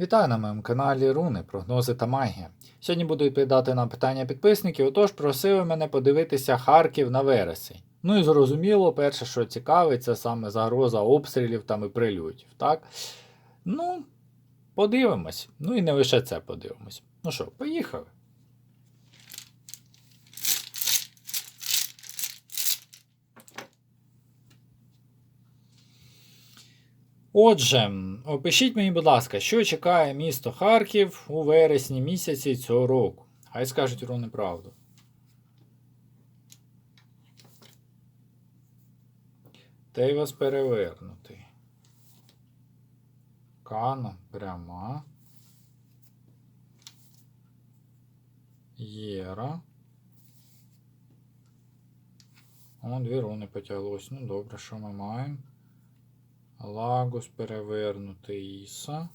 Вітаю на моєму каналі Руни, прогнози та магія. Сьогодні буду відповідати на питання підписників, отож просили мене подивитися Харків на вересень. Ну і зрозуміло, перше, що цікавить, це саме загроза обстрілів там і прильотів, так? Ну, подивимось. Ну і не лише це подивимось. Ну що, поїхали. Отже, опишіть мені, будь ласка, що чекає місто Харків у вересні місяці цього року. Хай скажуть руни правду. Тейвас перевернутий. Кана пряма. Єра. О, дві руни потяглось. Ну добре, що ми маємо? Лагус перевернутий Іса.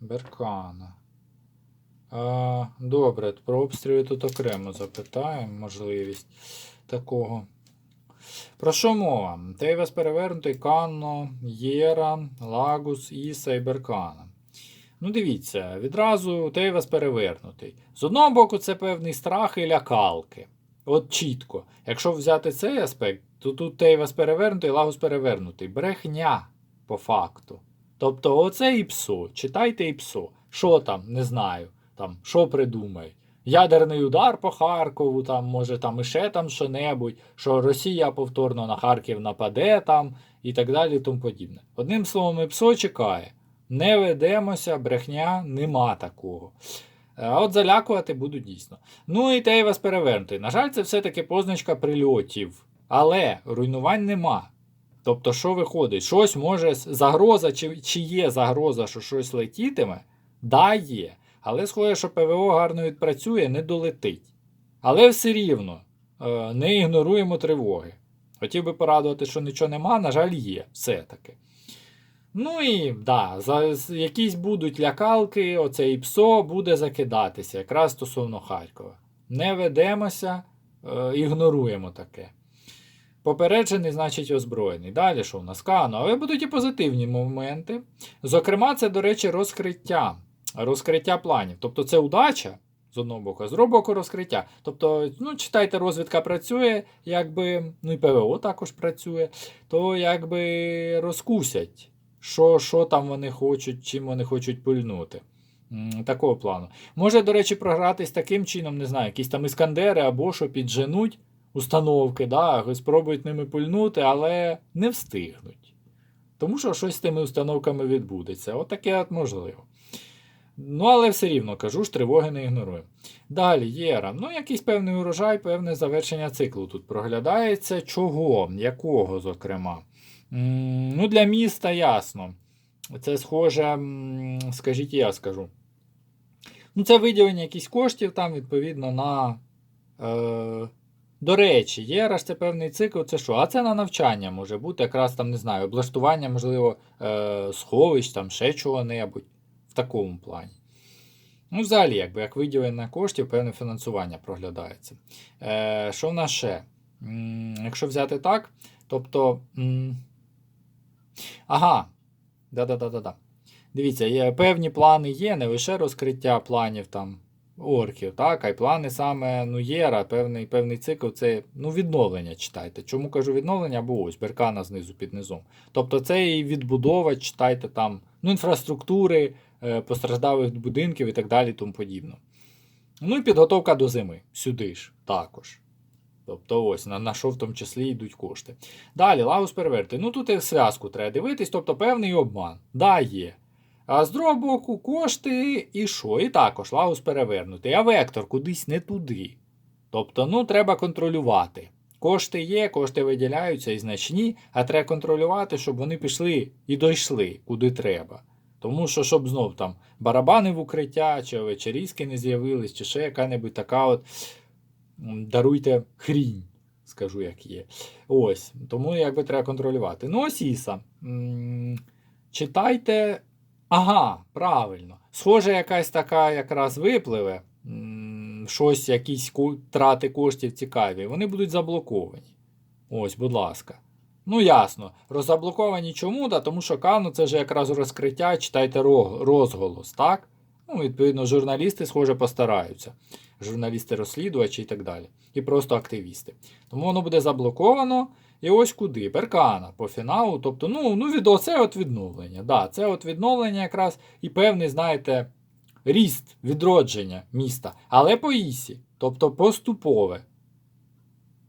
Беркана. А, добре, про обстріли тут окремо запитаємо можливість такого. Про що мова? Тейвас перевернутий, Канно, Єра, Лагус, Іса і Беркана. Ну, дивіться, відразу Тейвас перевернутий. З одного боку, це певний страх і лякалки. От чітко. Якщо взяти цей аспект, то тут Тейвас перевернутий, Лагус перевернутий. Брехня по факту. Тобто, оце ІПСО. Читайте ІПСО. Що там, не знаю. Там, що придумають. Ядерний удар по Харкову, там, може там іще там що-небудь, що Росія повторно на Харків нападе там і так далі, тому подібне. Одним словом, ІПСО чекає. Не ведемося, брехня, нема такого. А от залякувати будуть дійсно. Ну і Тейвас перевернутий. На жаль, це все-таки позначка прильотів. Але руйнувань нема. Тобто, що виходить? Щось може загроза, чи, чи є загроза, що щось летітиме? Да, є. Але схоже, що ПВО гарно відпрацює, не долетить. Але все рівно е, не ігноруємо тривоги. Хотів би порадувати, що нічого нема, на жаль, є. Все-таки. Ну і да, за якісь будуть лякалки, оцей ПСО буде закидатися, якраз стосовно Харкова. Не ведемося, е, ігноруємо таке. Попереджений, значить, озброєний. Далі що в нас Кано, але будуть і позитивні моменти. Зокрема, це, до речі, розкриття. Розкриття планів. Тобто це удача з одного боку, з другого боку розкриття. Тобто, ну, читайте, розвідка працює, якби, ну і ПВО також працює, то якби розкусять що, що там вони хочуть, чим вони хочуть пильнути. Такого плану. Може, до речі, програтись таким чином, не знаю, якісь там іскандери або що підженуть установки, да, спробують ними пильнути, але не встигнуть. Тому що щось з тими установками відбудеться. Отаке от можливо. Ну, але все рівно кажу ж, тривоги не ігнорую. Далі, Єра. Ну, якийсь певний урожай, певне завершення циклу тут проглядається. Чого? Якого, зокрема? М, Ну, для міста ясно. Це схоже, скажіть, я скажу. Ну, це виділення якихось коштів там, відповідно, на. Е, до речі, єраш це певний цикл, це що? А це на навчання може бути, якраз там, не знаю, облаштування, можливо, е, сховищ, там ще чого-небудь в такому плані. Ну, взагалі, якби як виділення коштів, певне фінансування проглядається. Е, що в нас ще? М, якщо взяти так, тобто. М, ага. Да-да-да-да-да. Дивіться, є, певні плани є, не лише розкриття планів там орків, так, а й плани саме ну, єра, певний певний цикл це ну, відновлення читайте. Чому кажу відновлення? Бо ось беркана знизу під низом. Тобто це і відбудова, читайте там ну, інфраструктури, е, постраждалих будинків і так далі, тому подібно. Ну і підготовка до зими. Сюди ж також. Тобто ось на, на що в тому числі йдуть кошти. Далі, Лагус переверти. Ну тут і зв'язку треба дивитись, тобто певний обман. Да, є. А з другого боку, кошти і що? І також Лагус перевернутий. А вектор кудись не туди. Тобто, ну, треба контролювати. Кошти є, кошти виділяються і значні, а треба контролювати, щоб вони пішли і дійшли, куди треба. Тому що, щоб знов там барабани в укриття, чи вечерізки не з'явились, чи ще яка-небудь така от даруйте хрінь, скажу, як є. Ось. Тому якби треба контролювати. Ну, ось Іса. Читайте. Ага, правильно. Схоже, якась така якраз випливе. Щось, якісь трати коштів цікаві, вони будуть заблоковані. Ось, будь ласка. Ну, ясно. Розблоковані чому? Да, тому що Кану це ж якраз розкриття, читайте ро- розголос, так? Ну, відповідно, журналісти, схоже, постараються. Журналісти-розслідувачі і так далі. І просто активісти. Тому воно буде заблоковано. І ось куди? Перкана по фіналу. Тобто, ну, ну від, оце от відновлення. Да, це от відновлення якраз і певний, знаєте, ріст, відродження міста. Але по ісі. Тобто поступове.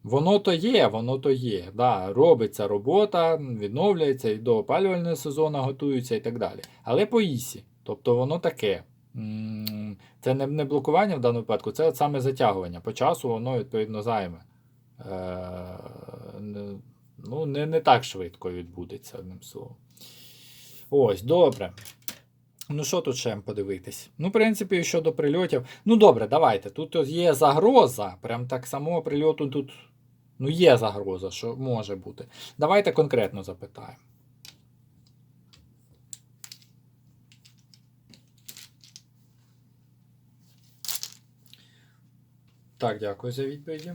Воно то є, воно то є. Да, робиться робота, відновлюється і до опалювального сезону готуються і так далі. Але по ісі. Тобто воно таке. Це не, блокування в даному випадку, це саме затягування. По часу воно відповідно займе. Е, ну, не, не так швидко відбудеться, одним словом. Ось, добре. Ну, що тут ще подивитись? Ну, в принципі, щодо прильотів. Ну, добре, давайте. Тут є загроза. Прям так самого прильоту тут. Ну, є загроза, що може бути. Давайте конкретно запитаємо. Так, дякую за відповіді.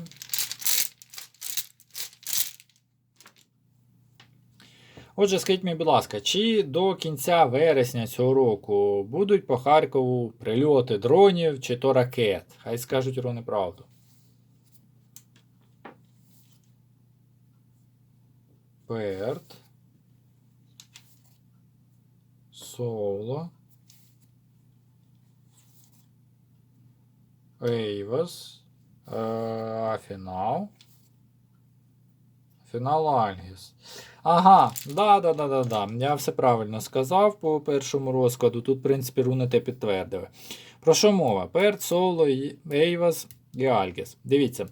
Отже, скажіть мені, будь ласка, чи до кінця вересня цього року будуть по Харкову прильоти дронів чи то ракет? Хай скажуть Рони правду. Перт. Соло. Ейвас. Е, А фінал. Фінал Альгіс. Ага, да, да, да, да, да. Я все правильно сказав по першому розкладу. Тут, в принципі, руни те підтвердили. Про що мова? Перт, Соло, Ейвас і Альгіс. Дивіться.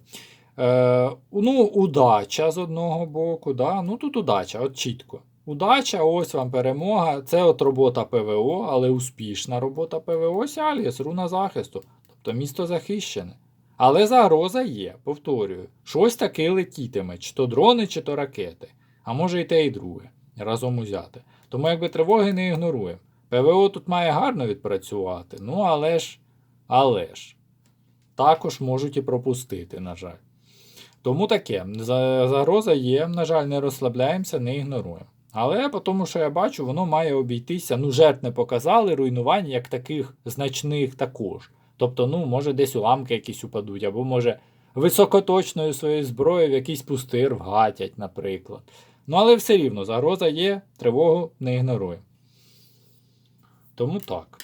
Е, ну, удача з одного боку. Да? Ну тут удача, от чітко. Удача, ось вам перемога. Це от робота ПВО, але успішна робота ПВО. Ось Альгіс, руна захисту. Тобто місто захищене. Але загроза є, повторюю. Щось таки летітиме, чи то дрони, чи то ракети. А може і те, і друге. Разом узяти. Тому якби тривоги не ігноруємо. ПВО тут має гарно відпрацювати, ну але ж, але ж. Також можуть і пропустити, на жаль. Тому таке, загроза є, на жаль, не розслабляємося, не ігноруємо. Але по тому, що я бачу, воно має обійтися. Ну, жертв не показали, руйнувань як таких значних також. Тобто, ну, може, десь уламки якісь упадуть, або може високоточною своєю зброєю в якийсь пустир вгатять, наприклад. Ну, але все рівно, загроза є, тривогу не ігноруємо. Тому так.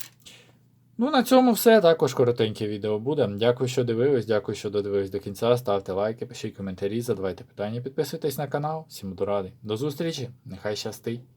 Ну, на цьому все. Також коротеньке відео буде. Дякую, що дивились, дякую, що додивились до кінця. Ставте лайки, пишіть коментарі, задавайте питання, підписуйтесь на канал. Всім буду радий. До зустрічі, нехай щастить!